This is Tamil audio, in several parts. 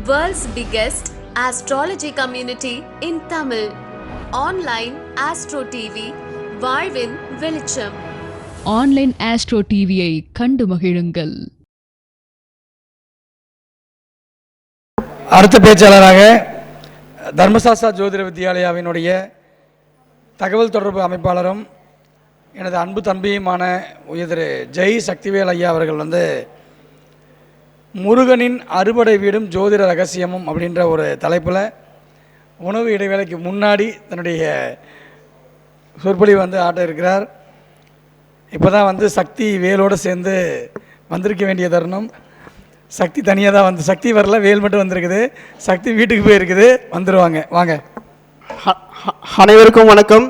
World's biggest astrology community in Tamil. Online Astro TV, வாழ்வின் வெளிச்சம் ஆன்லைன் ஆஸ்ட்ரோ டிவியை கண்டு மகிழுங்கள் அடுத்த பேச்சாளராக தர்மசாஸ்தா ஜோதிட வித்யாலயாவினுடைய தகவல் தொடர்பு அமைப்பாளரும் எனது அன்பு தம்பியுமான உயர் திரு ஜெய் சக்திவேல் ஐயா அவர்கள் வந்து முருகனின் அறுபடை வீடும் ஜோதிட ரகசியமும் அப்படின்ற ஒரு தலைப்பில் உணவு இடைவேளைக்கு முன்னாடி தன்னுடைய சொற்பொழிவு வந்து ஆட்ட இருக்கிறார். இப்போ தான் வந்து சக்தி வேலோடு சேர்ந்து வந்திருக்க வேண்டிய தருணம். சக்தி தனியாக தான் வந்து சக்தி வரல வேல் மட்டும் வந்திருக்குது. சக்தி வீட்டுக்கு போயிருக்குது வந்துடுவாங்க வாங்க. அனைவருக்கும் வணக்கம்.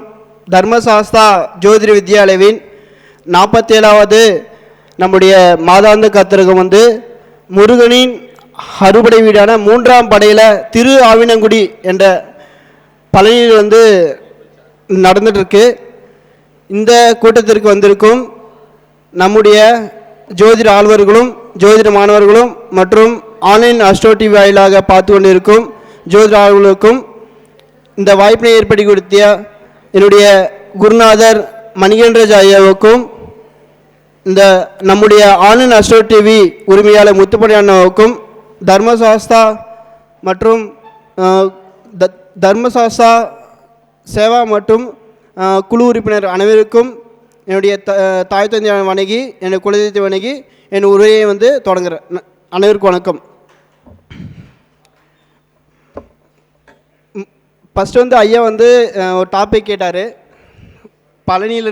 தர்மசாஸ்தா ஜோதிட வித்யாலயவின் நாற்பத்தேழாவது நம்முடைய மாதாந்த கத்திரகம் வந்து முருகனின் அறுபடை வீடான மூன்றாம் படையில் திரு ஆவினங்குடி என்ற பழனியில் வந்து நடந்துட்டுருக்கு. இந்த கூட்டத்திற்கு வந்திருக்கும் நம்முடைய ஜோதிட ஆழ்வர்களும் ஜோதிட மாணவர்களும் மற்றும் ஆன்லைன் அஸ்ட்ரோ டிவி வாயிலாக பார்த்து கொண்டிருக்கும் ஜோதிட ஆழ்வர்களுக்கும் இந்த வாய்ப்பினை ஏற்படுத்தி கொடுத்த என்னுடைய குருநாதர் மணிகண்டராஜ் ஐயாவுக்கும் இந்த நம்முடைய ஆன்லைன் அஸ்ட்ரோ டிவி உரிமையாளர் முத்துப்படி அண்ணாவுக்கும் தர்மசாஸ்தா மற்றும் த- தர்மசாஸ்தா சேவா மற்றும் குழு உறுப்பினர் அனைவருக்கும் என்னுடைய த தாய் தந்தையான வணங்கி என்னுடைய குலதெய்வத்தை வணங்கி என் உரையை வந்து தொடங்குகிறேன் அனைவருக்கும் வணக்கம். ஃபஸ்ட்டு வந்து ஐயா வந்து ஒரு டாபிக் கேட்டார். பழனியில்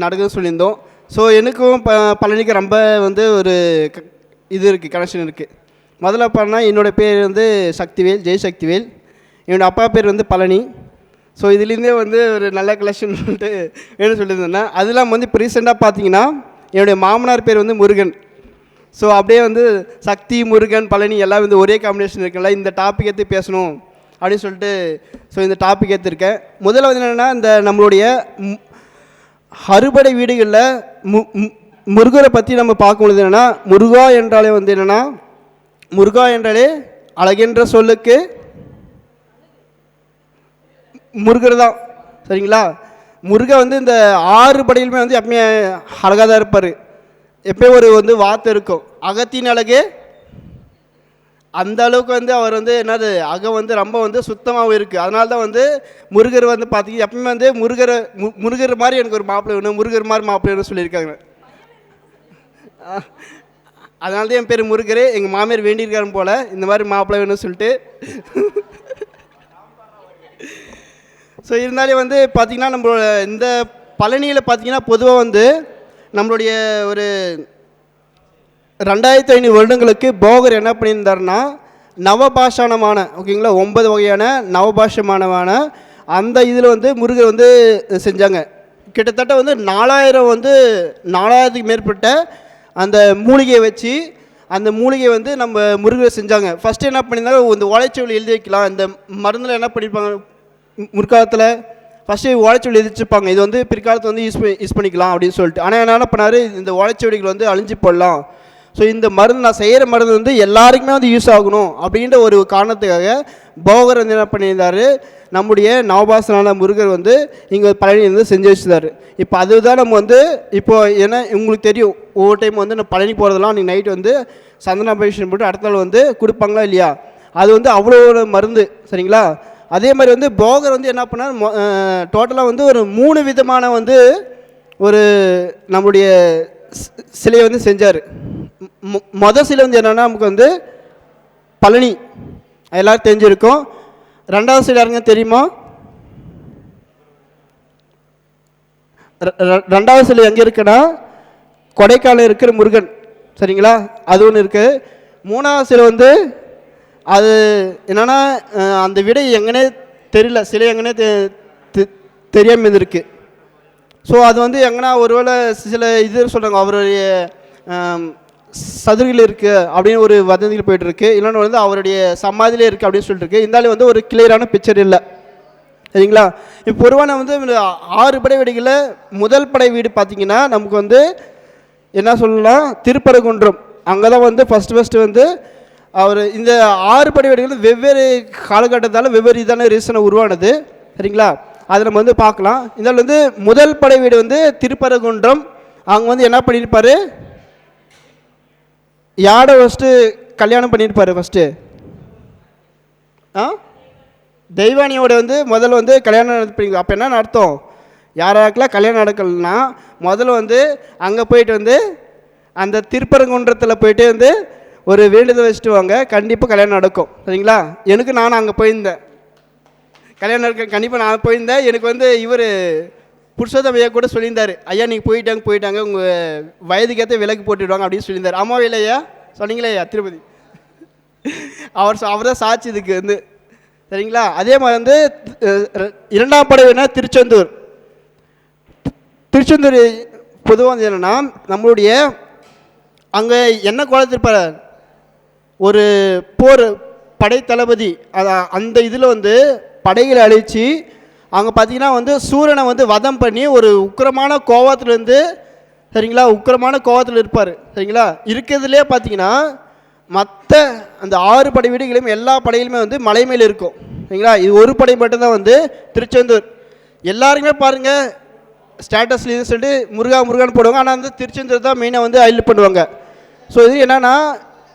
நடக்குதுன்னு சொல்லியிருந்தோம். ஸோ எனக்கும் ப பழனிக்கு ரொம்ப வந்து ஒரு க- இது இருக்குது கனெக்ஷன் இருக்குது முதல்ல பண்ணால் என்னோடய பேர் வந்து சக்திவேல் ஜெய் சக்திவேல். என்னோடய அப்பா பேர் வந்து பழனி. ஸோ இதுலேருந்தே வந்து ஒரு நல்ல கலெக்ஷன் வந்துட்டு வேணும்னு சொல்லியிருந்தேன்னா அது இல்லாமல் வந்து இப்போ ரீசெண்டாக பார்த்தீங்கன்னா என்னுடைய மாமனார் பேர் வந்து முருகன். ஸோ அப்படியே வந்து சக்தி முருகன் பழனி எல்லாம் வந்து ஒரே காம்பினேஷன் இருக்குல்ல இந்த டாபிக் எடுத்து பேசணும் அப்படின்னு சொல்லிட்டு ஸோ இந்த டாபிக் எடுத்திருக்கேன். முதல்ல வந்து என்னென்னா இந்த நம்மளுடைய அறுபடை வீடுகளில் மு மு- முருகரை பற்றி நம்ம பார்க்கும்பொழுது என்னென்னா முருகா என்றாலே வந்து என்னென்னா முருகா என்றாலே அழகென்ற சொல்லுக்கு முருகர் தான். சரிங்களா? முருகன் வந்து இந்த ஆறு படையிலுமே வந்து எப்பவுமே அழகாக தான் இருப்பார். எப்பயும் ஒரு வந்து வார்த்தை இருக்கும். அகத்தின் அழகு அந்த அளவுக்கு வந்து அவர் வந்து என்னது அகம் வந்து ரொம்ப வந்து சுத்தமாகவும் இருக்குது அதனால தான் வந்து முருகர் வந்து பார்த்தீங்க எப்பவுமே வந்து முருகர் மு முருகர் மாதிரி எனக்கு ஒரு மாப்பிள்ளை வேணும் முருகர் மாதிரி மாப்பிள்ளை வேணும்னு சொல்லியிருக்காங்க. அதனால தான் என் பேர் முருகர் எங்கள் மாமியார் வேண்டியிருக்காரு போல் இந்த மாதிரி மாப்பிள்ளை வேணும்னு சொல்லிட்டு. ஸோ இருந்தாலே வந்து பார்த்திங்கன்னா நம்மளோட இந்த பழனியில் பார்த்திங்கன்னா பொதுவாக வந்து நம்மளுடைய ஒரு ரெண்டாயிரத்தி ஐநூறு வருடங்களுக்கு போகர் என்ன பண்ணியிருந்தாருன்னா நவபாஷானமான ஓகேங்களா ஒன்பது வகையான நவபாஷமானமான அந்த இதில் வந்து முருகர் வந்து செஞ்சாங்க. கிட்டத்தட்ட வந்து நாலாயிரம் வந்து நாலாயிரத்துக்கு மேற்பட்ட அந்த மூலிகையை வச்சு அந்த மூலிகை வந்து நம்ம முருகர் செஞ்சாங்க. ஃபஸ்ட்டு என்ன பண்ணியிருந்தாங்க இந்த ஓலைச்சுவல் எழுதி வைக்கலாம். இந்த மருந்தில் என்ன பண்ணியிருப்பாங்க முற்காலத்தில் ஃபஸ்ட்டு ஓலைச்சுவடி எதிர்ச்சிருப்பாங்க இது வந்து பிற்காலத்தில் வந்து யூஸ் பண்ணி யூஸ் பண்ணிக்கலாம் அப்படின்னு சொல்லிட்டு. ஆனால் என்ன பண்ணார்? இந்த ஓலைச்சுவடிகள் வந்து அழிஞ்சு போடலாம். ஸோ இந்த மருந்து நான் செய்கிற மருந்து வந்து எல்லாருக்குமே வந்து யூஸ் ஆகணும் அப்படின்ற ஒரு காரணத்துக்காக போகர் வந்து என்ன பண்ணியிருந்தார்? நம்முடைய நவபாசனான முருகர் வந்து இங்கே பழனி வந்து செஞ்சு வச்சிருந்தாரு. இப்போ அதுதான் நம்ம வந்து இப்போ ஏன்னா உங்களுக்கு தெரியும் ஒவ்வொரு டைம் வந்து நான் பழனி போகிறதெல்லாம் அன்றைக்கி நைட் வந்து சந்தனாபேஷன் போட்டு அடுத்த நாள் வந்து கொடுப்பாங்களா இல்லையா? அது வந்து அவ்வளோ ஒரு மருந்து சரிங்களா? அதே மாதிரி வந்து போகர் வந்து என்ன பண்ணார்? டோட்டலாக வந்து ஒரு மூணு விதமான வந்து ஒரு நம்முடைய சிலையை வந்து செஞ்சார். மொதல் சிலை வந்து என்னென்னா நமக்கு வந்து பழனி. எல்லோரும் தெரிஞ்சிருக்கும். ரெண்டாவது சிலை யாருங்க தெரியுமா? ரெ- ரெண்டாவது சிலை எங்கே இருக்குன்னா கொடைக்கானல் இருக்கிற முருகன். சரிங்களா? அது ஒன்று இருக்குது மூணாவது சிலை வந்து அது என்னென்னா அந்த விடை எங்கனே தெரியல. சிலை எங்கனே தெ- தெ- தெரியாமல் இருந்திருக்கு. ஸோ அது வந்து எங்கன்னா ஒருவேளை சில இது சொல்கிறாங்க அவருடைய ஆம், சதுரில் இருக்குது அப்படின்னு ஒரு வதந்தியில் போயிட்டு இருக்கு இன்னொன்று வந்து அவருடைய சமாதியிலே இருக்குது அப்படின்னு சொல்லிட்டு இருக்கு இருந்தாலும் வந்து ஒரு கிளியரான பிக்சர் இல்லை. சரிங்களா? இப்போ பொதுவான வந்து ஆறு படை வீடுகளில் முதல் படை வீடு பார்த்தீங்கன்னா நமக்கு வந்து என்ன சொல்லலாம்? திருப்பரங்குன்றம். அங்கே தான் வந்து ஃபஸ்ட்டு ஃபஸ்ட்டு வந்து அவர் இந்த ஆறு படை வீடுகள் வெவ்வேறு காலகட்டத்தால் வெவ்வேறு இதான ரீசனை உருவானது. சரிங்களா? அதை நம்ம வந்து பார்க்கலாம். இதில் வந்து முதல் படை வீடு வந்து திருப்பரங்குன்றம். அவங்க வந்து என்ன பண்ணியிருப்பார்? யாரை ஃபஸ்ட்டு கல்யாணம் பண்ணியிருப்பார் ஃபஸ்ட்டு ஆ? தெய்வானியோட வந்து முதல்ல வந்து கல்யாணம் நடத்திப்பீங்க அப்போ என்ன அர்த்தம்? யாராக்கெல்லாம் கல்யாணம் நடக்கலைன்னா முதல்ல வந்து அங்கே போயிட்டு வந்து அந்த திருப்பரங்குன்றத்தில் போயிட்டு வந்து ஒரு வேண்டுதல் வச்சுட்டு வாங்க. கண்டிப்பாக கல்யாணம் நடக்கும். சரிங்களா? எனக்கு நானும் அங்கே போயிருந்தேன். கல்யாணம் நடக்க கண்டிப்பாக நான் போயிருந்தேன். எனக்கு வந்து இவர் புருஷோத்தம் ஐயா கூட சொல்லியிருந்தார் ஐயா நீங்கள் போயிட்டாங்க போயிட்டாங்க உங்கள் வயதுக்கேற்ற விலக்கு போட்டுடுவாங்க அப்படின்னு சொல்லியிருந்தார். ஆமாவே இல்லையா? சொன்னீங்களே ஐயா திருப்பதி. அவர் அவர் தான் சாட்சி இதுக்கு வந்து. சரிங்களா? அதே மாதிரி வந்து இரண்டாம் படை வேணா திருச்செந்தூர். திருச்செந்தூர் பொதுவாக வந்து என்னென்னா நம்மளுடைய அங்கே என்ன குளத்திருப்பார் ஒரு போர் படை தளபதி அந்த இதில் வந்து படைகளை அழித்து அங்கே பார்த்தீங்கன்னா வந்து சூரியனை வந்து வதம் பண்ணி ஒரு உக்கிரமான கோவத்துலேருந்து சரிங்களா? உக்கிரமான கோவத்தில் இருப்பார். சரிங்களா? இருக்கிறதுலே பார்த்தீங்கன்னா மற்ற அந்த ஆறு படை வீடுகளையும் எல்லா படையிலுமே வந்து மலை மேலே இருக்கும். சரிங்களா? இது ஒரு படை மட்டும்தான் வந்து திருச்செந்தூர். எல்லாருமே பாருங்கள் ஸ்டேட்டஸ்ல சொல்லிட்டு முருகா முருகான்னு போடுவாங்க. ஆனால் வந்து திருச்செந்தூர் தான் மெயினாக வந்து ஹைலைட் பண்ணுவாங்க. ஸோ இது என்னென்னா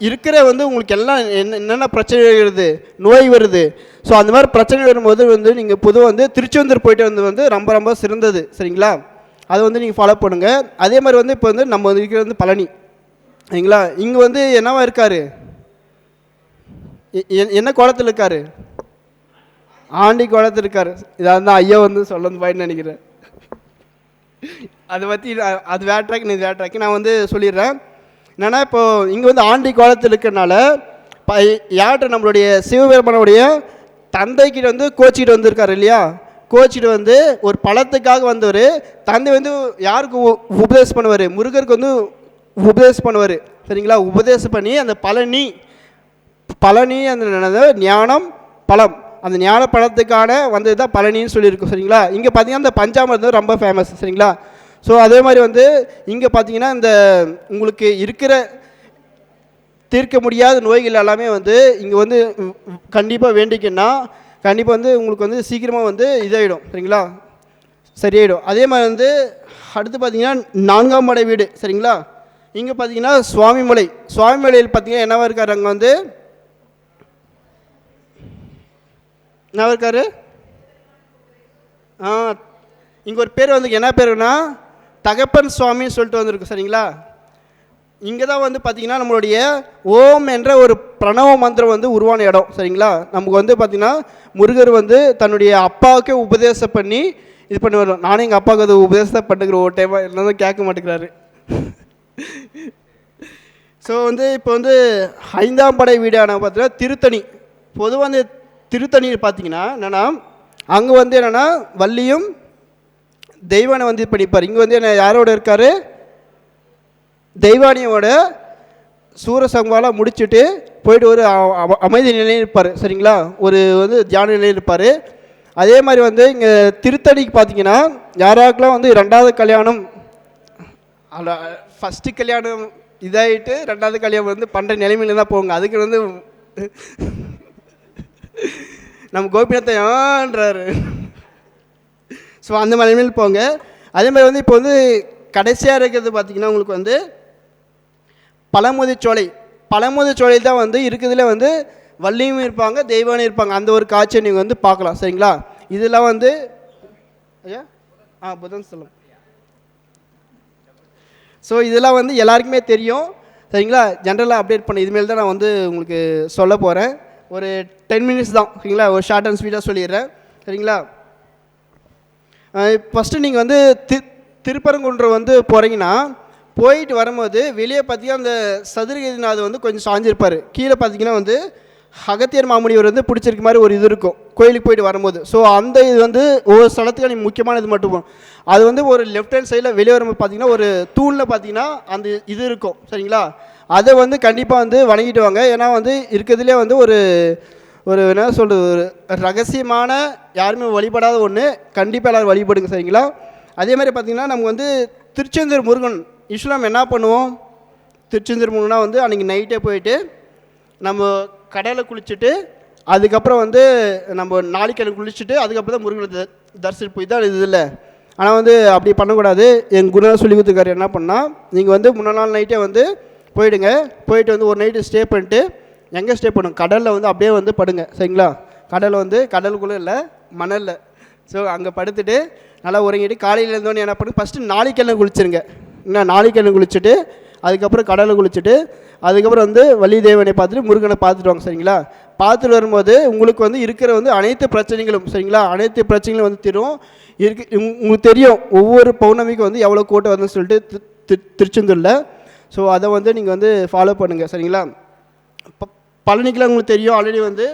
இருக்கிற வந்து உங்களுக்கு எல்லாம் என்ன என்னென்ன பிரச்சனை வருது? நோய் வருது. ஸோ அந்த மாதிரி பிரச்சனை வரும்போது வந்து நீங்கள் பொதுவாக வந்து திருச்செந்தூர் போயிட்டு வந்து வந்து ரொம்ப ரொம்ப சிறந்தது. சரிங்களா? அதை வந்து நீங்கள் ஃபாலோ பண்ணுங்கள் அதே மாதிரி வந்து இப்போ வந்து நம்ம வந்து இருக்கிறது வந்து பழனி. சரிங்களா? இங்கே வந்து என்னவா இருக்கார்? எ- எ- என்ன கோலத்தில் இருக்காரு? ஆண்டி கோலத்தில் இருக்காரு. இதாக தான் ஐயா வந்து சொல்ல வந்து பாயின்னு நினைக்கிறேன். அதை பற்றி அது வேற ட்ராக் இது வேற நான் வந்து சொல்லிடுறேன். என்னென்னா இப்போ இங்கே வந்து ஆண்டி கோலத்தில் இருக்கிறனால ப யார்கிட்ட நம்மளுடைய சிவபெருமானுடைய தந்தைக்கிட்ட வந்து கோச்சிக்கிட்டு வந்திருக்காரு இல்லையா? கோச்சிட்டு வந்து ஒரு பழத்துக்காக வந்தவர் தந்தை வந்து யாருக்கு உ- உபதேசம் பண்ணுவார்? முருகருக்கு வந்து உபதேசம் பண்ணுவார். சரிங்களா? உபதேசம் பண்ணி அந்த பழனி பழனி அந்த ஞானம் பழம். அந்த ஞான பழத்துக்கான வந்தது தான் பழனின்னு சொல்லியிருக்கோம். சரிங்களா? இங்கே பார்த்தீங்கன்னா அந்த பஞ்சாமிர்தம் ரொம்ப ஃபேமஸ் சரிங்களா? ஸோ அதே மாதிரி வந்து இங்கே பார்த்தீங்கன்னா இந்த உங்களுக்கு இருக்கிற தீர்க்க முடியாத நோய்கள் எல்லாமே வந்து இங்கே வந்து கண்டிப்பாக வேண்டிக்கன்னா கண்டிப்பாக வந்து உங்களுக்கு வந்து சீக்கிரமாக வந்து இதாகிடும் சரிங்களா? சரியாயிடும். அதே மாதிரி வந்து அடுத்து பார்த்தீங்கன்னா நான்காம் படை வீடு. சரிங்களா? இங்கே பார்த்தீங்கன்னா சுவாமிமலை. சுவாமிமலையில் பார்த்தீங்கன்னா என்னவா இருக்கார்? அங்கே வந்து என்னவா இருக்காரு? ஆ இங்கே ஒரு பேர் வந்து என்ன பேருன்னா தகப்பன் சுவாமின்னு சொல்லிட்டு வந்திருக்கு சரிங்களா? இங்கே தான் வந்து பார்த்திங்கன்னா நம்மளுடைய ஓம் என்ற ஒரு பிரணவ மந்திரம் வந்து உருவான இடம் சரிங்களா? நமக்கு வந்து பார்த்திங்கன்னா முருகர் வந்து தன்னுடைய அப்பாவுக்கே உபதேசம் பண்ணி இது பண்ணி வரும் நானும் எங்கள் அப்பாவுக்கு அதை உபதேசம் பண்ணுகிற ஒரு டைமாக இருந்தாலும் கேட்க மாட்டேங்கிறாரு. ஸோ வந்து இப்போ வந்து ஐந்தாம் படை வீடான பார்த்தீங்கன்னா திருத்தணி. பொதுவாக அந்த திருத்தணி பார்த்தீங்கன்னா என்னென்னா அங்கே வந்து என்னென்னா வள்ளியும் தெய்வானை வந்து இது பண்ணிப்பார் இங்கே வந்து என்ன யாரோட இருக்கார்? தெய்வானியோட சூரசம்பாலாம் முடிச்சுட்டு போயிட்டு ஒரு அமைதி நிலையில் இருப்பார். சரிங்களா? ஒரு வந்து தியான நிலையில் இருப்பார். அதே மாதிரி வந்து இங்கே திருத்தணிக்கு பார்த்தீங்கன்னா யாராக்கெல்லாம் வந்து ரெண்டாவது கல்யாணம் ஃபஸ்ட்டு கல்யாணம் இதாகிட்டு ரெண்டாவது கல்யாணம் வந்து பண்ணுற நிலைமையில தான் போவாங்க. அதுக்கு வந்து நம்ம கோபிநாத்தை ஏன்றாரு? ஸோ அந்த நிலைமையில் போங்க. அதே மாதிரி வந்து இப்போ வந்து கடைசியாக இருக்கிறது பார்த்தீங்கன்னா உங்களுக்கு வந்து பழமுதிர்ச்சோலை பழமுதிர்ச்சோலை தான் வந்து இருக்கிறதுல வந்து வள்ளியும் இருப்பாங்க தெய்வானும் இருப்பாங்க. அந்த ஒரு காட்சியை நீங்கள் வந்து பார்க்கலாம். சரிங்களா? இதெல்லாம் வந்து ஐயா? ஆ புதன் சொல்லும் ஸோ இதெல்லாம் வந்து எல்லாருக்குமே தெரியும். சரிங்களா? ஜென்ரலாக அப்டேட் பண்ண இதுமாரி தான் நான் வந்து உங்களுக்கு சொல்ல போகிறேன் ஒரு டென் மினிட்ஸ் தான். சரிங்களா? ஒரு ஷார்ட் அண்ட் ஸ்வீட்டாக சொல்லிடுறேன். சரிங்களா? ஃபஸ்ட்டு நீங்கள் வந்து தி திருப்பரங்குன்றம் வந்து போகிறீங்கன்னா போயிட்டு வரும்போது வெளியே பார்த்தீங்கன்னா அந்த சதுரகிரிநாதர் வந்து கொஞ்சம் சாஞ்சிருப்பார். கீழே பார்த்தீங்கன்னா வந்து அகத்தியர் மாமுனிவர் வந்து பிடிச்சிருக்க மாதிரி ஒரு இது இருக்கும். கோயிலுக்கு போயிட்டு வரும்போது. ஸோ அந்த இது வந்து ஒவ்வொரு ஸ்தலத்துக்கு நீங்கள் முக்கியமான இது மட்டும் அது வந்து ஒரு லெஃப்ட் ஹேண்ட் சைடில் வெளியே வரும்போது பார்த்தீங்கன்னா ஒரு தூணில் பார்த்தீங்கன்னா அந்த இது இருக்கும். சரிங்களா? அதை வந்து கண்டிப்பாக வந்து வணங்கிட்டு வாங்க. ஏன்னா வந்து இருக்கிறதுலே வந்து ஒரு ஒரு என்ன சொல்கிறது ஒரு ரகசியமான யாருமே வழிபடாத ஒன்று கண்டிப்பாக எல்லோரும் வழிபடுங்க சரிங்களா? அதே மாதிரி பார்த்திங்கன்னா நமக்கு வந்து திருச்செந்தூர் முருகன் இஸ்லாம் என்ன பண்ணுவோம்? திருச்செந்தூர் முருகனா வந்து அன்றைக்கி நைட்டே போயிட்டு நம்ம கடையில் குளிச்சுட்டு அதுக்கப்புறம் வந்து நம்ம நாளைக்கிழமை குளிச்சுட்டு அதுக்கப்புறம் தான் முருகனை த- தரிசிட்டு போய் தான் இது இல்லை. ஆனால் வந்து அப்படி பண்ணக்கூடாது. என் குருநாள் சொல்லி கொடுத்துருக்காரு என்ன பண்ணால் நீங்கள் வந்து முன்னாள் நாள் நைட்டே வந்து போயிடுங்க. போயிட்டு வந்து ஒரு நைட்டு ஸ்டே பண்ணிட்டு எங்கே ஸ்டே பண்ணும் கடலில் வந்து அப்படியே வந்து படுங்க. சரிங்களா? கடல் வந்து கடலுக்குள்ளே இல்லை மணலில். ஸோ அங்கே படுத்துட்டு நல்லா உறங்கிட்டு காலையில் இருந்தோடனே என்ன பண்ணுங்க? ஃபஸ்ட்டு நாளைக்கெல்லாம் குளிச்சிருங்க. என்ன? நாளைக்கெல்லாம் குளிச்சுட்டு அதுக்கப்புறம் கடலை குளிச்சுட்டு அதுக்கப்புறம் வந்து வள்ளி தேவனை பார்த்துட்டு முருகனை பார்த்துட்டு வாங்க. சரிங்களா? பார்த்துட்டு வரும்போது உங்களுக்கு வந்து இருக்கிற வந்து அனைத்து பிரச்சனைகளும் சரிங்களா? அனைத்து பிரச்சனைகளும் வந்து தீரும். இருக்கு உங்களுக்கு தெரியும் ஒவ்வொரு பௌர்ணமிக்கும் வந்து எவ்வளோ கூட்டம் வருதுன்னு சொல்லிட்டு திருச்செந்தூரில். ஸோ அதை வந்து நீங்கள் வந்து ஃபாலோ பண்ணுங்கள் சரிங்களா? பழனிக்கெலாம் உங்களுக்கு தெரியும் ஆல்ரெடி வந்து.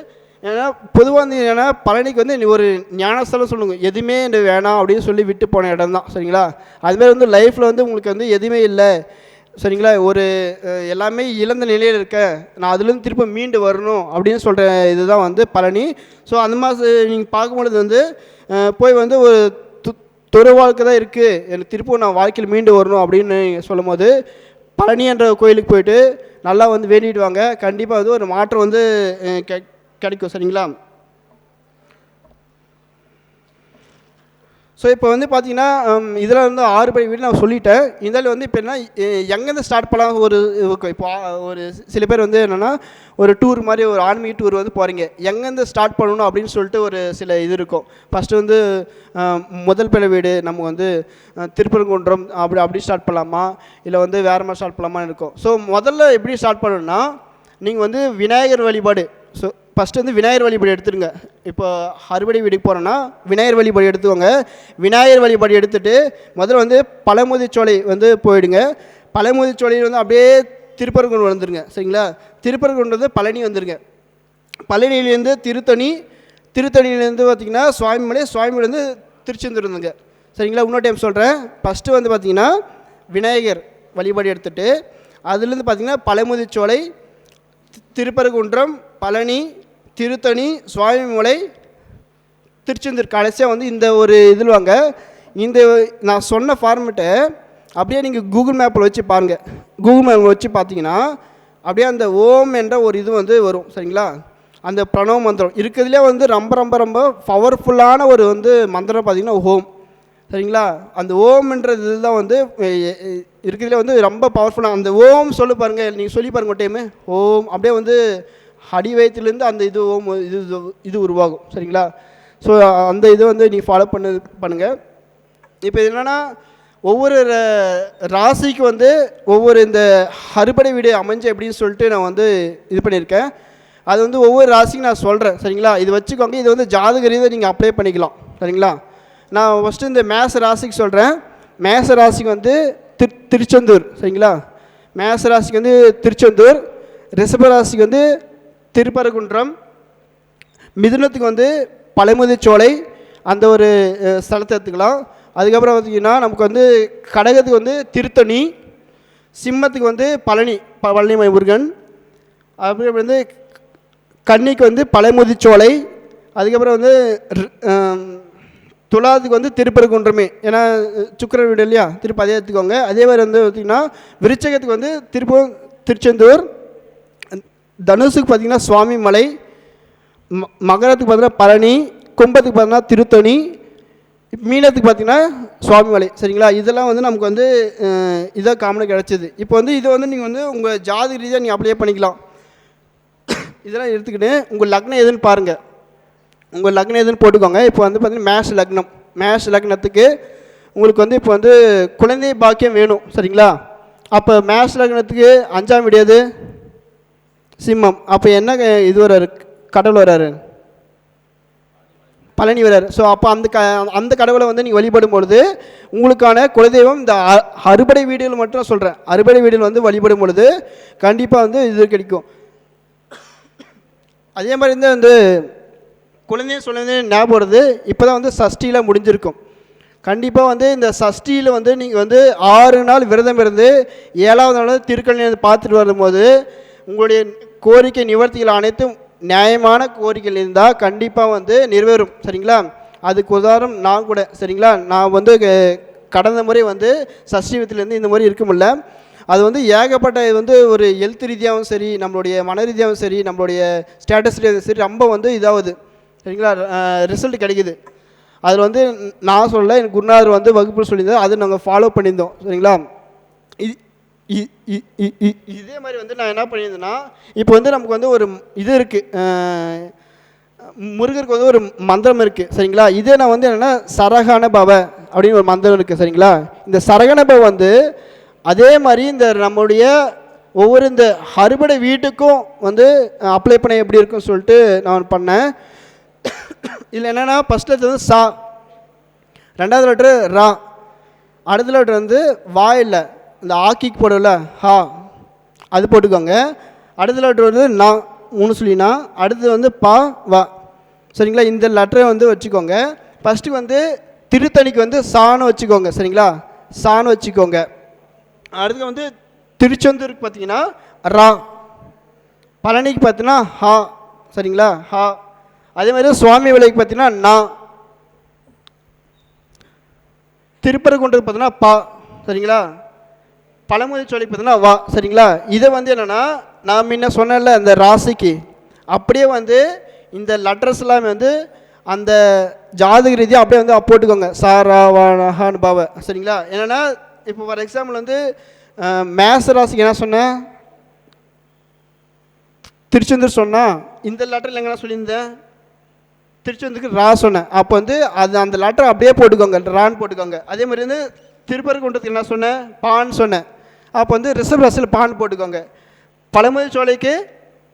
ஏன்னா பொதுவாக வந்து என்னென்னா பழனிக்கு வந்து ஒரு ஞானஸ்தலம் சொல்லுங்க எதுவுமே எனக்கு வேணாம் அப்படின்னு சொல்லி விட்டு போன இடம் தான் சரிங்களா? அதுமாதிரி வந்து லைஃப்பில் வந்து உங்களுக்கு வந்து எதுவுமே இல்லை சரிங்களா? ஒரு எல்லாமே இழந்த நிலையில் இருக்க நான் அதுலேருந்து திரும்ப மீண்டு வரணும் அப்படின்னு சொல்கிற இதுதான் வந்து பழனி. ஸோ அந்த மாதிரி நீங்கள் பார்க்கும்பொழுது வந்து போய் வந்து ஒரு து துற வாழ்க்கை தான் இருக்குது எனக்கு திரும்ப நான் வாழ்க்கையில் மீண்டு வரணும் அப்படின்னு சொல்லும் போது பழனி என்ற கோயிலுக்கு போயிட்டு நல்லா வந்து வேண்டிட்டு வாங்க. கண்டிப்பாக வந்து ஒரு மாற்றம் வந்து கெ- கிடைக்கும். சரிங்களா? ஸோ இப்போ வந்து பார்த்தீங்கன்னா இதில் வந்து ஆறு படி வீடு நான் சொல்லிட்டேன். இதில் வந்து இப்போ என்ன எங்கேருந்து ஸ்டார்ட் பண்ணலாம்? ஒரு இப்போ ஒரு சில பேர் வந்து என்னென்னா ஒரு டூர் மாதிரி ஒரு ஆன்மீக டூர் வந்து போகிறீங்க எங்கேருந்து ஸ்டார்ட் பண்ணணும் அப்படின்னு சொல்லிட்டு ஒரு சில இது இருக்கும். ஃபஸ்ட்டு வந்து முதல் பிள்ளை வீடு நம்ம வந்து திருப்பரங்குன்றம் அப்படி அப்படி ஸ்டார்ட் பண்ணலாமா? இல்லை வந்து வேறு மாதிரி ஸ்டார்ட் பண்ணலாமான்னு இருக்கும். ஸோ முதல்ல எப்படி ஸ்டார்ட் பண்ணணும்னா நீங்கள் வந்து விநாயகர் வழிபாடு ஸோ ஃபஸ்ட்டு வந்து விநாயகர் வழிபாடு எடுத்துருங்க இப்போ அறுபடை வீடுக்கு போகிறோன்னா விநாயகர் வழிபாடு எடுத்துக்கோங்க. விநாயகர் வழிபாடு எடுத்துட்டு முதல்ல வந்து பழமுதிர்ச்சோலை வந்து போயிடுங்க. பழமுதிச்சோலையில் வந்து அப்படியே திருப்பரங்குன்று வந்துருங்க. சரிங்களா? திருப்பரங்குன்று வந்து பழனி வந்துருங்க. பழனியிலேருந்து திருத்தணி திருத்தணியிலேருந்து பார்த்தீங்கன்னா சுவாமிமலை சுவாமிமலைந்து திருச்செந்தூர் வந்துங்க சரிங்களா? இன்னொரு டைம் சொல்கிறேன் ஃபஸ்ட்டு வந்து பார்த்தீங்கன்னா விநாயகர் வழிபாடு எடுத்துகிட்டு அதுலேருந்து பார்த்திங்கன்னா பழமுதிச்சோலை திருப்பரங்குன்றம் பழனி திருத்தணி சுவாமிமலை திருச்செந்தூர். கடைசியாக வந்து இந்த ஒரு இதில் வாங்க. இந்த நான் சொன்ன ஃபார்மெட்டை அப்படியே நீங்கள் கூகுள் மேப்பில் வச்சு பாருங்கள் கூகுள் மேப்பில் வச்சு பார்த்தீங்கன்னா அப்படியே அந்த ஓம் என்ற ஒரு இது வந்து வரும். சரிங்களா? அந்த பிரணவ மந்திரம். இருக்கிறதுலே வந்து ரொம்ப ரொம்ப ரொம்ப பவர்ஃபுல்லான ஒரு வந்து மந்திரம் பார்த்திங்கன்னா ஓம். சரிங்களா? அந்த ஓம்ன்றது தான் வந்து இருக்கிறதுல வந்து ரொம்ப பவர்ஃபுல்லாக அந்த ஓம் சொல்லு பாருங்கள் நீங்கள் சொல்லி பாருங்கள் ஒரு டைமு ஓம் அப்படியே வந்து அடி வயத்துலேருந்து அந்த இது ஓம் இது இது- இது உருவாகும் சரிங்களா? ஸோ அந்த இது வந்து நீங்கள் ஃபாலோ பண்ண பண்ணுங்கள் இப்போ என்னென்னா ஒவ்வொரு ர- ராசிக்கு வந்து ஒவ்வொரு இந்த அறுபடை வீடு அமைஞ்சு அப்படின்னு சொல்லிட்டு நான் வந்து இது பண்ணியிருக்கேன். அது வந்து ஒவ்வொரு ராசிக்கும் நான் சொல்கிறேன் சரிங்களா? இது வச்சுக்கோங்க இது வந்து ஜாதக ரீதியாக நீங்கள் அப்ளை பண்ணிக்கலாம் சரிங்களா? நான் ஃபஸ்ட்டு இந்த மேச ராசிக்கு சொல்கிறேன் மேச ராசிக்கு வந்து திரு திருச்செந்தூர் சரிங்களா? மேச ராசிக்கு வந்து திருச்செந்தூர் ரிஷப ராசிக்கு வந்து திருப்பரங்குன்றம் மிதுனத்துக்கு வந்து பழமுதிச்சோலை அந்த ஒரு ஸ்தலத்தை எடுத்துக்கலாம். அதுக்கப்புறம் பார்த்தீங்கன்னா நமக்கு வந்து கடகத்துக்கு வந்து திருத்தணி சிம்மத்துக்கு வந்து பழனி ப- பழனிமலை முருகன் அப்புறம் வந்து கன்னிக்கு வந்து பழமுதிச்சோலை அதுக்கப்புறம் வந்து துலாத்துக்கு வந்து திருப்பரங்குன்றமே ஏன்னா அஹ், வீடு இல்லையா? திருப்பி அதே எடுத்துக்கோங்க அதே மாதிரி வந்து பார்த்திங்கன்னா விருச்சகத்துக்கு வந்து திருப்பூர் திருச்செந்தூர் தனுஷுக்கு பார்த்திங்கன்னா சுவாமி மலை ம- மகரத்துக்கு பார்த்தீங்கன்னா பழனி கும்பத்துக்கு பார்த்தீங்கன்னா திருத்தணி மீனத்துக்கு பார்த்தீங்கன்னா சுவாமிமலை. சரிங்களா? இதெல்லாம் வந்து நமக்கு வந்து இதாக காமனாக கிடச்சிது. இப்போ வந்து இதை வந்து நீங்கள் வந்து உங்கள் ஜாதி ரீதியாக நீங்கள் அப்ளை பண்ணிக்கலாம். இதெல்லாம் எடுத்துக்கிட்டு உங்கள் லக்னம் எதுன்னு பாருங்கள் உங்கள் லக்னம் எதுன்னு போட்டுக்கோங்க. இப்போ வந்து பார்த்தீங்கன்னா மேஷ் லக்னம். மேஷ் லக்னத்துக்கு உங்களுக்கு வந்து இப்போ வந்து குழந்தை பாக்கியம் வேணும். சரிங்களா? அப்போ மேஷ் லக்னத்துக்கு அஞ்சாம் வீடு சிம்மம். அப்போ என்ன இது வர்றாரு கடவுள் வர்றாரு பழனி வராரு. ஸோ அப்போ அந்த க அந்த கடவுளை வந்து நீங்கள் வழிபடும் பொழுது உங்களுக்கான குலதெய்வம் இந்த அறுபடை வீடுகள் மட்டும் நான் சொல்கிறேன் அறுபடை வீடுகள் வந்து வழிபடும் பொழுது கண்டிப்பாக வந்து இது கிடைக்கும். அதே மாதிரி வந்து வந்து குழந்தையும் சொல்லுறது ஞாபகம் வருது. இப்போ தான் வந்து சஷ்டியில் முடிஞ்சிருக்கும். கண்டிப்பாக வந்து இந்த சஷ்டியில் வந்து நீங்கள் வந்து ஆறு நாள் விரதம் இருந்து ஏழாவது நாள் திருக்கல்யாணம் பார்த்துட்டு வரும்போது உங்களுடைய கோரிக்கை நிவர்த்திகள் அனைத்தும் நியாயமான கோரிக்கைகள் இருந்தால் கண்டிப்பாக வந்து நிறைவேறும். சரிங்களா? அதுக்கு உதாரணம் நான் கூட. சரிங்களா? நான் வந்து க- கடந்த முறை வந்து சஷ்டிவத்திலேருந்து இந்த மாதிரி இருக்க முடியல. அது வந்து ஏகப்பட்ட இது வந்து ஒரு எழுத்து ரீதியாகவும் சரி நம்மளுடைய மன ரீதியாகவும் சரி நம்மளுடைய ஸ்டேட்டஸ் ரீதியாகவும் சரி ரொம்ப வந்து இதாகுது. சரிங்களா? ரிசல்ட் கிடைக்கிது. அதில் வந்து நான் சொல்லலை எனக்கு குருநாதர் வந்து வகுப்பில் சொல்லியிருந்தோம் அது நாங்கள் ஃபாலோ பண்ணியிருந்தோம். சரிங்களா? இது இ- இ- இ- இதே மாதிரி வந்து நான் என்ன பண்ணியிருந்தேன்னா இப்போ வந்து நமக்கு வந்து ஒரு இது இருக்குது முருகருக்கு வந்து ஒரு மந்திரம் இருக்குது சரிங்களா? இதே நான் வந்து என்னென்னா சரகான பவ அப்படின்னு ஒரு மந்திரம் இருக்குது சரிங்களா? இந்த சரகண பவ வந்து அதே மாதிரி இந்த நம்முடைய ஒவ்வொரு இந்த அறுபடை வீட்டுக்கும் வந்து அப்ளை பண்ண எப்படி இருக்குன்னு சொல்லிட்டு நான் பண்ணேன். இதில் என்னென்னா ஃபஸ்ட் லெட்ரு வந்து சா. ரெண்டாவது லெட்ரு ரா. அடுத்த லெட்ரு வந்து வா இல்லை இந்த ஆக்கிக்கு போடல ஹா. அது போட்டுக்கோங்க. அடுத்த லெட்ரு வந்து நா. மூணு சொல்லினா அடுத்து வந்து பா வா. சரிங்களா? இந்த லெட்டரை வந்து வச்சுக்கோங்க. ஃபஸ்ட்டு வந்து திருத்தணிக்கு வந்து சான்னு வச்சுக்கோங்க. சரிங்களா? சான்னு வச்சுக்கோங்க. அடுத்து வந்து திருச்செந்தூருக்கு பார்த்தீங்கன்னா ரா. பழனிக்கு பார்த்தீங்கன்னா ஹா. சரிங்களா? ஹா. அதே மாதிரி சுவாமி விலைக்கு பார்த்தீங்கன்னா நான் திருப்பரங்குன்றது பார்த்தீங்கன்னா பா. சரிங்களா? பழமொழி சொல்லி பார்த்தீங்கன்னா வா. சரிங்களா? இதை வந்து என்னென்னா நான் முன்ன சொன்னேன்ல அந்த ராசிக்கு. அப்படியே வந்து இந்த லெட்டர்ஸ் எல்லாமே வந்து அந்த ஜாதக ரீதியாக அப்படியே வந்து போட்டுக்கோங்க. சாரா வானஹான் பாவ சரிங்களா? என்னென்னா இப்போ ஃபார் எக்ஸாம்பிள் வந்து மேச ராசிக்கு என்ன சொன்னேன் திருச்செந்தூர் சொன்னால் இந்த லெட்டரில் எங்கன்னா சொல்லியிருந்தேன்? திருச்செந்தூருக்கு ரா சொன்னேன். அப்போ வந்து அது அந்த லெட்டர் அப்படியே போட்டுக்கோங்க ரான்னு போட்டுக்கோங்க. அதே மாதிரி வந்து திருப்பரங்குன்றத்துக்கு என்ன சொன்னேன்? பான்னு சொன்னேன். அப்போ வந்து ரிசர்வ் ரசில் பான் போட்டுக்கோங்க. பழமுதிர் சோலைக்கு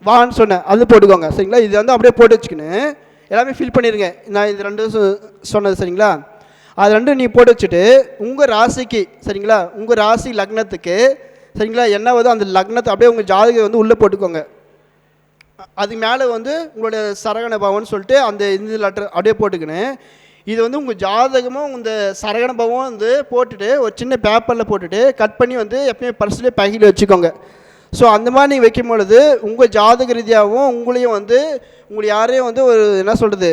வான்னு சொன்னேன். அது போட்டுக்கோங்க சரிங்களா? இது வந்து அப்படியே போட்டு வச்சுக்கின்னு எல்லாமே ஃபில் பண்ணிடுங்க நான் இது ரெண்டும் சொ- சொன்னது சரிங்களா? அது ரெண்டும் நீ போட்டு வச்சுட்டு உங்கள் ராசிக்கு சரிங்களா? உங்கள் ராசி லக்னத்துக்கு சரிங்களா? என்ன வருதோ அந்த லக்னத்தை அப்படியே உங்கள் ஜாதகம் வந்து உள்ளே போட்டுக்கோங்க. அது மேலே வந்து உங்களோட சரகண பவன் சொல்லிட்டு அந்த இந்த லெட்டர் அப்படியே போட்டுக்கினு. இது வந்து உங்கள் ஜாதகமும் இந்த சரகண பவம் வந்து போட்டுட்டு ஒரு சின்ன பேப்பரில் போட்டுட்டு கட் பண்ணி வந்து எப்பயுமே பர்ஸ்லேயே பகில வச்சுக்கோங்க. ஸோ அந்த மாதிரி நீங்கள் வைக்கும் பொழுது உங்கள் ஜாதக ரீதியாகவும் உங்களையும் வந்து உங்களை யாரையும் வந்து ஒரு என்ன சொல்கிறது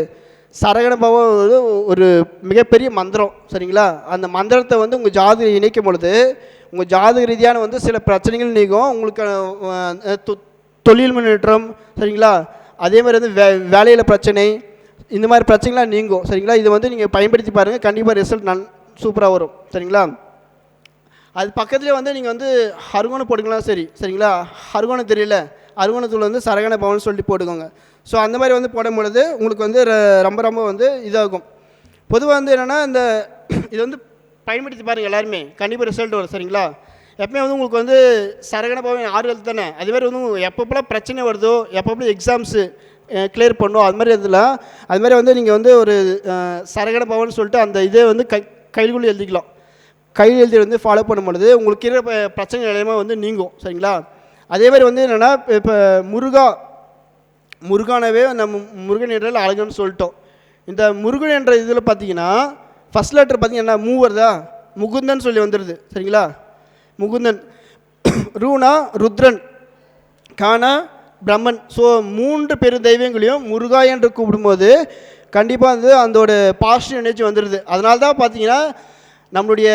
சரகண பவம் வந்து ஒரு மிகப்பெரிய மந்திரம் சரிங்களா? அந்த மந்திரத்தை வந்து உங்கள் ஜாதகம் இணைக்கும் பொழுது உங்கள் ஜாதக ரீதியான வந்து சில பிரச்சனைகள் நீங்கும் உங்களுக்கு தொழில் முன்னேற்றம் சரிங்களா? அதே மாதிரி வந்து வே வேலையில் பிரச்சனை இந்த மாதிரி பிரச்சனைலாம் நீங்கும் சரிங்களா? இது வந்து நீங்கள் பயன்படுத்தி பாருங்கள் கண்டிப்பாக ரிசல்ட் நன் சூப்பராக வரும் சரிங்களா? அது பக்கத்துலேயே வந்து நீங்கள் வந்து ஹருகோணம் போட்டுக்கலாம் சரி சரிங்களா? ஹருகோணம் தெரியல. அருகோணத்தில் வந்து சரகண பவன் சொல்லி போட்டுக்கோங்க. ஸோ அந்த மாதிரி வந்து போடும் பொழுது உங்களுக்கு வந்து ர- ரொம்ப ரொம்ப வந்து இதாகும். பொதுவாக வந்து என்னென்னா இந்த இது வந்து பயன்படுத்தி பாருங்கள் எல்லாருமே. கண்டிப்பாக ரிசல்ட் வரும் சரிங்களா? எப்பவுமே வந்து உங்களுக்கு வந்து சரகன போவேன் ஆறு தானே? அதுமாதிரி வந்து எப்பப்போலாம் பிரச்சனை வருதோ எப்பப்போ எக்ஸாம்ஸு கிளியர் பண்ணோம் அது மாதிரி இதெல்லாம் அது மாதிரி வந்து நீங்கள் வந்து ஒரு சரகன பவன் சொல்லிட்டு அந்த இதே வந்து கை கைகுள்ளே எழுதிக்கலாம். கையில் எழுதி வந்து ஃபாலோ பண்ணும் பொழுது உங்களுக்கு இருக்கிற பிரச்சனை நிலையமாக வந்து நீங்கும். சரிங்களா? அதே மாதிரி வந்து என்னென்னா இப்போ முருகா முருகானவே நம்ம முருகன் என்றால் அழகுன்னு சொல்லிட்டோம். இந்த முருகன் என்ற இதில் பார்த்தீங்கன்னா ஃபஸ்ட் லெட்டர் பார்த்தீங்கன்னா மூ வருதா முகுந்தன் சொல்லி வந்துடுது சரிங்களா? முகுந்தன் ரூணா ருத்ரன் கானா பிரம்மன். ஸோ மூன்று பெரு தெய்வங்களையும் முருகா என்று கூப்பிடும்போது கண்டிப்பாக வந்து அதோட பாசிட்டிவ் எனர்ஜி வந்துடுது அதனால தான் பார்த்தீங்கன்னா நம்மளுடைய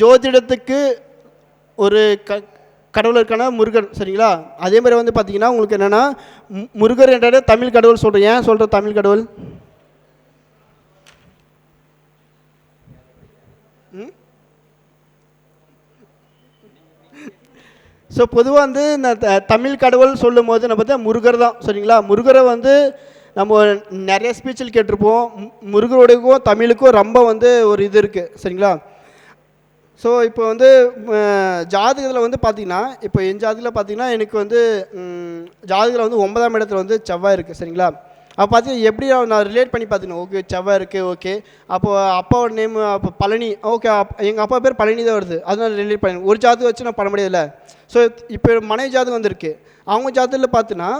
ஜோதிடத்துக்கு ஒரு க கடவுள் இருக்கான? முருகன் சரிங்களா? அதே மாதிரி வந்து பார்த்தீங்கன்னா உங்களுக்கு என்னென்னா முருகர் என்ற தமிழ் கடவுள் சொல்கிறேன் ஏன் சொல்கிற தமிழ் கடவுள்? ம்? ஸோ பொதுவாக வந்து இந்த த- தமிழ் கடவுள் சொல்லும் போது நம்ம பார்த்தா முருகர் தான் சரிங்களா? முருகரை வந்து நம்ம நிறைய ஸ்பீச்சில் கேட்டிருப்போம். முருகருடையக்கும் தமிழுக்கும் ரொம்ப வந்து ஒரு இது இருக்குது சரிங்களா? ஸோ இப்போ வந்து ஜாதகத்தில் வந்து பார்த்திங்கன்னா இப்போ என் ஜாதகத்தில் பார்த்தீங்கன்னா எனக்கு வந்து ஜாதகத்தில் வந்து ஒன்பதாம் இடத்துல வந்து செவ்வாய் இருக்குது சரிங்களா? அப்போ பார்த்தீங்கன்னா எப்படி நான் ரிலேட் பண்ணி பார்த்தீங்கன்னா ஓகே செவ்வாய் இருக்குது ஓகே அப்போது அப்பாவோட நேம் அப்போ பழனி. ஓகே எங்கள் அப்பா பேர் பழனி தான் வருது. அதனால ரிலேட் பண்ணி ஒரு ஜாதகம் வச்சு நான் பண்ண முடியல ஸோ இப்போ மனைவி ஜாதகம் வந்திருக்கு. அவங்க ஜாதகத்தில் பார்த்தீங்கன்னா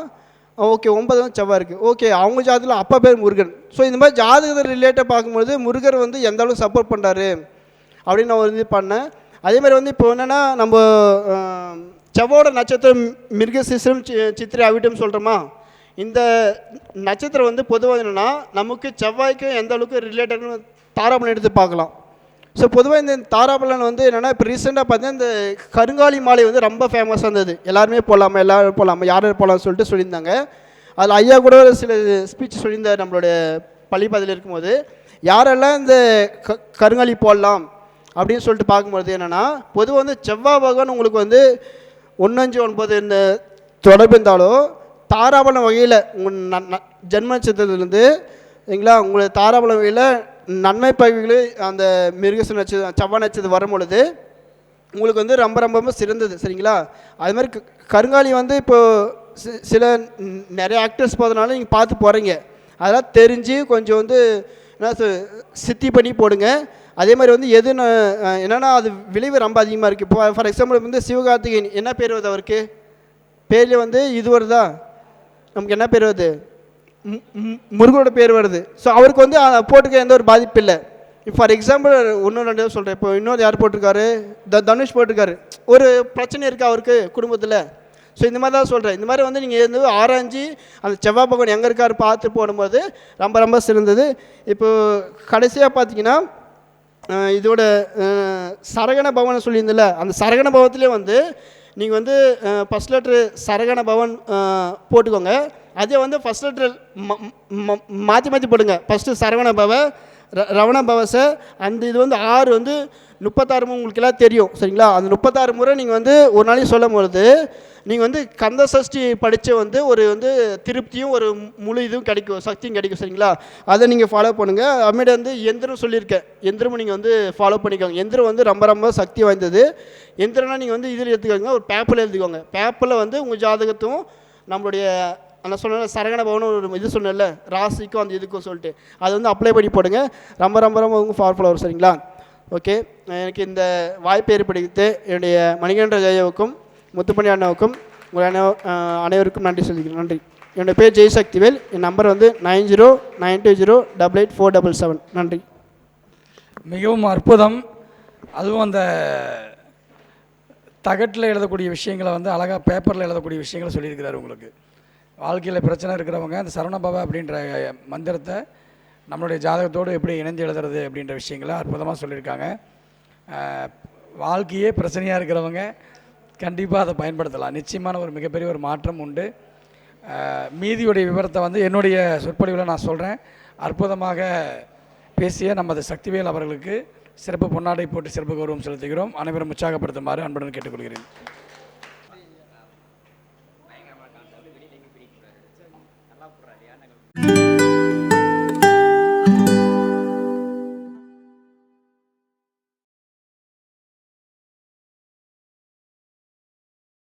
ஓகே ஒன்பது வந்து செவ்வாய் இருக்குது ஓகே அவங்க ஜாதகத்தில் அப்பா பேர் முருகன். ஸோ இந்த மாதிரி ஜாதகத்தை ரிலேட்டாக பார்க்கும்போது முருகர் வந்து எந்த அளவுக்கு சப்போர்ட் பண்ணுறாரு அப்படின்னு நான் ஒரு இது பண்ணேன். அதே மாதிரி வந்து இப்போ என்னென்னா நம்ம அஹ், செவ்வாயோட நட்சத்திரம் மிருகசிசிரம் சி- சித்திரை அவிட்டம் சொல்கிறோமா இந்த நட்சத்திரம் வந்து பொதுவாக என்னென்னா நமக்கு செவ்வாய்க்கு எந்த அளவுக்கு ரிலேட்டட்னு தாராபலன் எடுத்து பார்க்கலாம். ஸோ பொதுவாக இந்த தாராபலன் வந்து என்னென்னா இப்போ ரீசெண்டாக பார்த்தீங்கன்னா இந்த கருங்காலி மாலை வந்து ரொம்ப ஃபேமஸாக இருந்தது. எல்லாருமே போகலாமா எல்லோரும் போகலாமா யார் யார் போகலாம்னு சொல்லிட்டு சொல்லியிருந்தாங்க. அதில் ஐயா கூட ஒரு சில ஸ்பீச் சொல்லியிருந்தார் நம்மளுடைய பள்ளிப்பாதையில் இருக்கும்போது. யாரெல்லாம் இந்த க கருங்காலி போடலாம் அப்படின்னு சொல்லிட்டு பார்க்கும்போது என்னென்னா பொதுவாக வந்து செவ்வாய் பகவான் உங்களுக்கு வந்து ஒன்னஞ்சு ஒன்பது இந்த தொடர்பு இருந்தாலும் தாராபலம் வகையில் உங்கள் நன் ஜென்ம நட்சத்திரத்துலேருந்து சரிங்களா உங்களை தாராபலம் வகையில் நன்மை பகுதிகள் அந்த மிருகச நட்சத்திரம் செவ்வாய் நட்சத்திரம் வரும் பொழுது உங்களுக்கு வந்து ரொம்ப ரொம்ப சிறந்தது சரிங்களா? அது மாதிரி க- கருங்காலி வந்து இப்போது சில நிறைய ஆக்டர்ஸ் போகிறதுனால நீங்கள் பார்த்து போகிறீங்க அதெல்லாம் தெரிஞ்சு கொஞ்சம் வந்து என்ன சித்தி பண்ணி போடுங்க. அதே மாதிரி வந்து எது என்னென்னா என்னன்னா அது விளைவு ரொம்ப அதிகமாக இருக்குது இப்போ ஃபார் எக்ஸாம்பிள் வந்து சிவகார்த்திகேயன் என்ன பேர் வருது அவருக்கு? பேரில் வந்து இது வருதா? நமக்கு என்ன பேர் வருது? முருகனோட பேர் வருது. ஸோ அவருக்கு வந்து போட்டுக்க எந்த ஒரு பாதிப்பு இல்லை. இப்போ ஃபார் எக்ஸாம்பிள் ஒன்று ரெண்டு சொல்கிறேன் இப்போ இன்னொரு யார் போட்டிருக்காரு? த தனுஷ் போட்டிருக்காரு. ஒரு பிரச்சனை இருக்கா அவருக்கு குடும்பத்தில். ஸோ இந்த மாதிரி தான் சொல்கிறேன் இந்த மாதிரி வந்து நீங்கள் இருந்து ஆராய்ஞ்சி அந்த செவ்வாய் பகவான் எங்கே இருக்கார் பார்த்து போடும்போது ரொம்ப ரொம்ப சிறந்தது. இப்போ கடைசியாக பார்த்தீங்கன்னா இதோட சரகண பவனை சொல்லியிருந்தில்ல அந்த சரகண பவத்திலே வந்து நீங்கள் வந்து ஃபஸ்ட் லெட்ரு சரகண பவன் போட்டுக்கோங்க. அதே வந்து ஃபஸ்ட் லெட்ரு மாற்றி மாற்றி போடுங்க. ஃபஸ்ட்டு சரவண பவ ர- ரவண பவச அந்த இது வந்து ஆறு வந்து முப்பத்தாறு உங்களுக்கு எல்லாம் தெரியும் சரிங்களா? அந்த முப்பத்தாறு முறை நீங்கள் வந்து ஒரு நாளைக்கு சொல்லும் பொழுது நீங்கள் வந்து கந்த சஷ்டி படித்த வந்து ஒரு வந்து திருப்தியும் ஒரு முழு இதுவும் கிடைக்கும் சக்தியும் கிடைக்கும் சரிங்களா? அதை நீங்கள் ஃபாலோ பண்ணுங்கள் அம்மிட வந்து எந்திரம் சொல்லியிருக்கேன். எந்திரமும் நீங்கள் வந்து ஃபாலோ பண்ணிக்கோங்க. எந்திரம் வந்து ரொம்ப ரொம்ப சக்தி வாய்ந்தது. எந்திரம்னா நீங்கள் வந்து இதில் எடுத்துக்கோங்க ஒரு பேப்பரில் எழுதிக்கோங்க. பேப்பரில் வந்து உங்கள் ஜாதகத்தும் நம்மளுடைய அந்த சொன்ன சரகண பவன் ஒரு இது சொன்னேன்ல ராசிக்கும் அந்த இதுக்கும் சொல்லிட்டு அது வந்து அப்ளை பண்ணி போடுங்க. ரொம்ப ரொம்ப ரொம்ப உங்கள் பவர்ஃபுல்லாக வரும் சரிங்களா? ஓகே. எனக்கு இந்த வாய்ப்பு ஏற்படுத்தி என்னுடைய மணிகண்ட ஜெயாவுக்கும் முத்துப்பணி அண்ணாவுக்கும் உங்கள் அனை அனைவருக்கும் நன்றி சொல்லிக்கிறேன். நன்றி. என்னுடைய பேர் ஜெய்சக்திவேல். என் நம்பர் வந்து nine zero nine two zero double eight four double seven. நன்றி. மிகவும் அற்புதம். அதுவும் அந்த தகட்டில் எழுதக்கூடிய விஷயங்களை வந்து அழகாக பேப்பரில் எழுதக்கூடிய விஷயங்களை சொல்லியிருக்கிறார் உங்களுக்கு. வாழ்க்கையில் பிரச்சனை இருக்கிறவங்க அந்த சரவணபவ அப்படின்ற மந்திரத்தை நம்மளுடைய ஜாதகத்தோடு எப்படி இணைந்து எழுதுறது அப்படின்ற விஷயங்களை அற்புதமாக சொல்லியிருக்காங்க. வாழ்க்கையே பிரச்சனையாக இருக்கிறவங்க கண்டிப்பாக அதை பயன்படுத்தலாம். நிச்சயமான ஒரு மிகப்பெரிய ஒரு மாற்றம் உண்டு. மீதியுடைய விவரத்தை வந்து என்னுடைய சொற்பொழிவில் நான் சொல்கிறேன் அற்புதமாக பேசிய நமது சக்திவேல் அவர்களுக்கு சிறப்பு பொன்னாடை போட்டு சிறப்பு கௌரவம் செலுத்துகிறோம். அனைவரும் உற்சாகப்படுத்துமாறு அன்புடன் கேட்டுக்கொள்கிறேன்.